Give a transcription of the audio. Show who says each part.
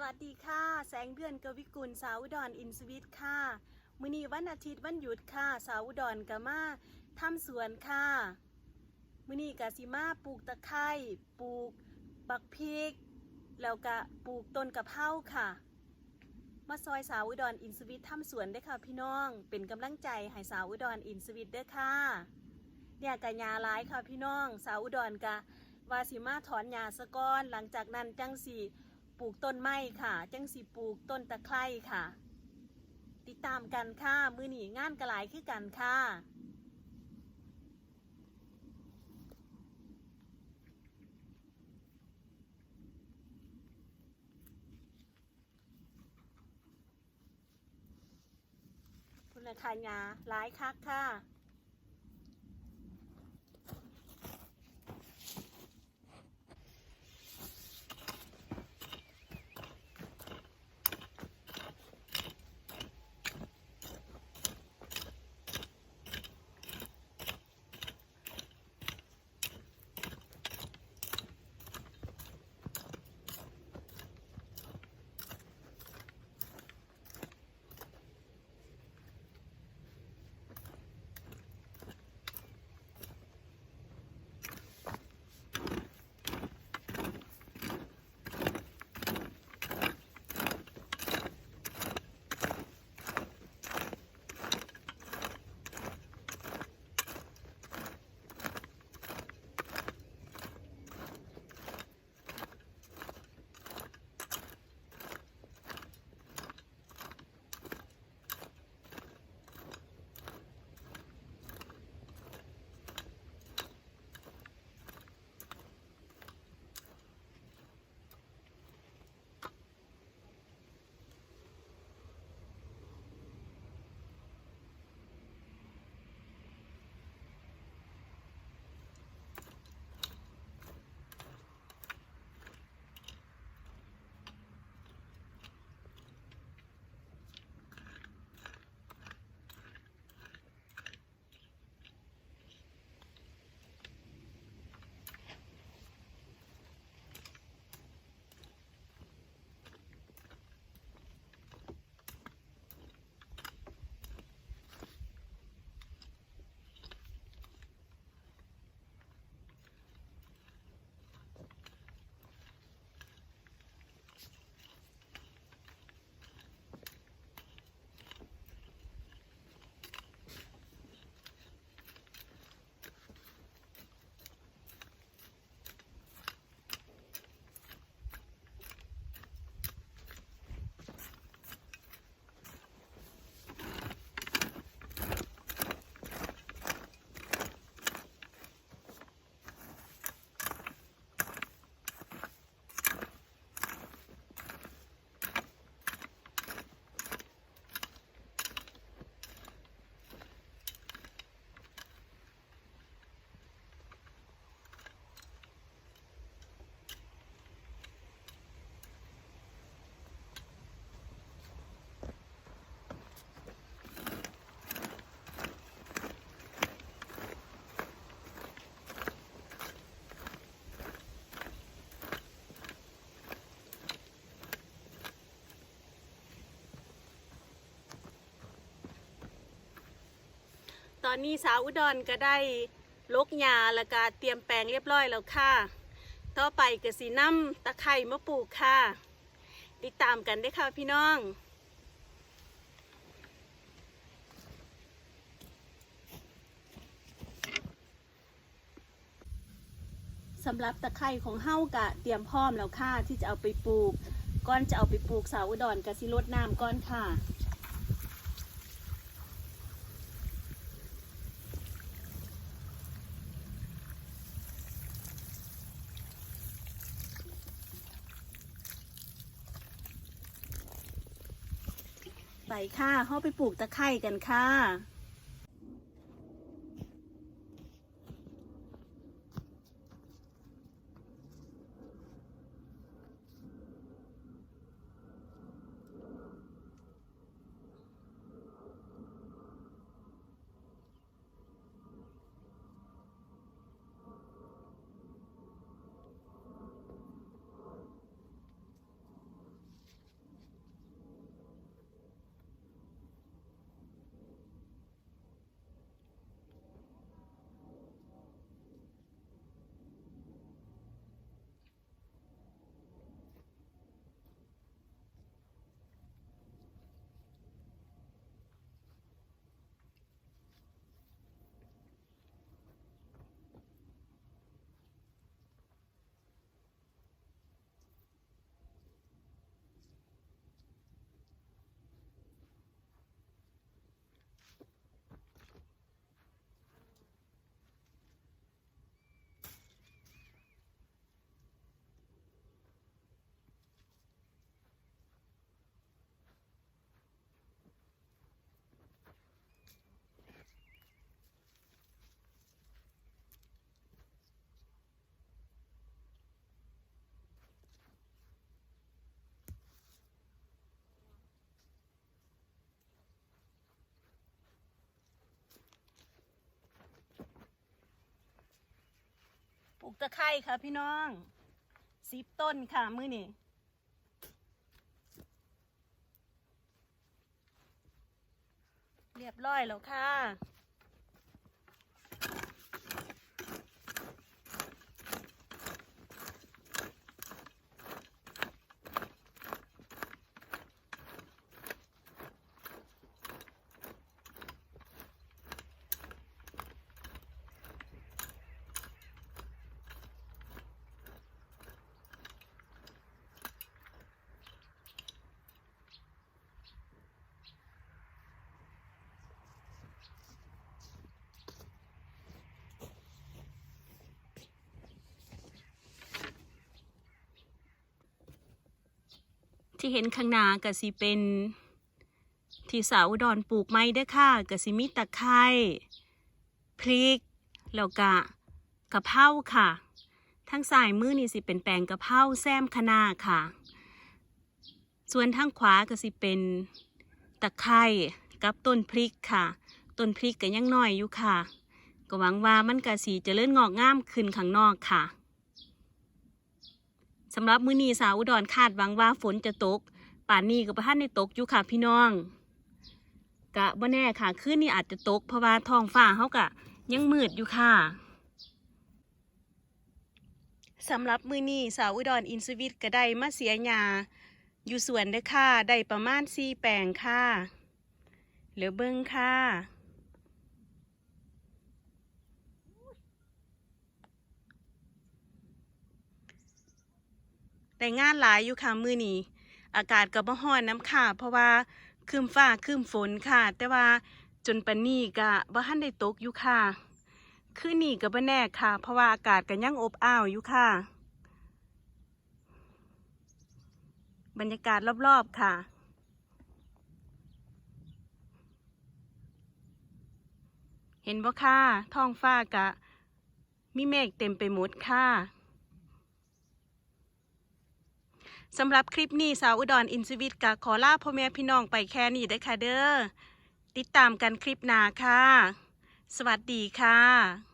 Speaker 1: สวัสดีค่ะ แสงเดือนกวิกุลสาวอุดรอินสวิตค่ะมื้อนี้วันอาทิตย์วันหยุดค่ะ สาวอุดรกะมาทำสวนค่ะมื้อนี้กะสิมาปลูกตะไคร้ปลูกบักพริก แล้วก็ปลูกต้นกะเพราค่ะ มาซอยสาวอุดรอินสวิตทำสวนได้ค่ะพี่น้อง เป็นกำลังใจให้สาวอุดรอินสวิตเด้อค่ะเนี่ยกะยาหลายค่ะพี่น้อง สาวดอุดรกะว่าสิมาถอนหญ้าสะก้อนหลังจากนั้นจังสี ปลูกต้นไม้ค่ะ จังสีปลูกต้นตะไคร้ค่ะ ติดตามกันค่ะ มือหนีงานกระหลายคือกันค่ะคุณราคายาหลายคักค่ะ อนนี้สาวอุดรก็ได้ลกหญ้าแล้วก็เตรียมแปลงเรียบร้อยแล้วค่ะ ต่อไปก็สีน้ำตะไคร่มะปลูกค่ะ ติดตามกันได้ค่ะพี่น้องสำหรับตะไคร่ของเฮ้ากะเตรียมพร้อมแล้วค่ะที่จะเอาไปปลูก ก่อนจะเอาไปปลูกสาวอุดรกะสิรดน้ำก่อนค่ะ ไปค่ะเข้าไปปลูกตะไคร่กันค่ะ ลูกตะไคร้ค่ะพี่น้องสิบต้นค่ะมือนี่เรียบร้อยแล้วค่ะ ที่เห็นข้างหน้าก็สิเป็นที่สาวอุดรปลูกไม้เด้อค่ะก็สิมีตะไคร้พริกแล้วก็กะเพราค่ะทางซ้ายมือนี่สิเป็นแปลงกะเพราแซมคะนาค่ะ ส่วนทางขวาก็สิเป็นตะไคร้กับต้นพริกค่ะ ต้นพริกก็ยังน้อยอยู่ค่ะ ก็หวังว่ามันก็สิเจริญงอกงามขึ้นข้างนอกค่ะ สำหรับมื้อนี้สาวอุดรคาดหวังว่าฝนจะตก ป่านนี้ก็บ่ทันได้ตกอยู่ค่ะพี่น้องกะบ่แน่ค่ะคืนนี้อาจจะตกเพราะว่าท้องฟ้าเฮากะ ยังมืดอยู่ค่ะสำหรับมื้อนี้สาวอุดรอินสวิตก็ได้มาเสียหญ้าอยู่สวนเด้อค่ะ ได้ประมาณ4แปลงค่ะเหลือเบิ่งค่ะ ได้งานหลายอยู่ค่ะมือนี้อากาศก็บ่ฮ้อนน้ำค่ะ เพราะว่าครึมฟ้าครึมฝนค่ะ แต่ว่าจนปานนี้ก็บ่ทันได้ตกอยู่ค่ะคืนนี้ก็บ่แน่ค่ะ เพราะว่าอากาศก็ยังอบอ้าวอยู่ค่ะ บรรยากาศรอบๆค่ะเห็นบ่ค่ะท้องฟ้ากะ มีเมฆเต็มไปหมดค่ะ สำหรับคลิปนี้สาวอุดรอินสวิตกะขอลาพ่อแม่พี่น้องไปแค่นี้เด้อค่ะเด้อติดตามกันคลิปหน้าค่ะ สวัสดีค่ะ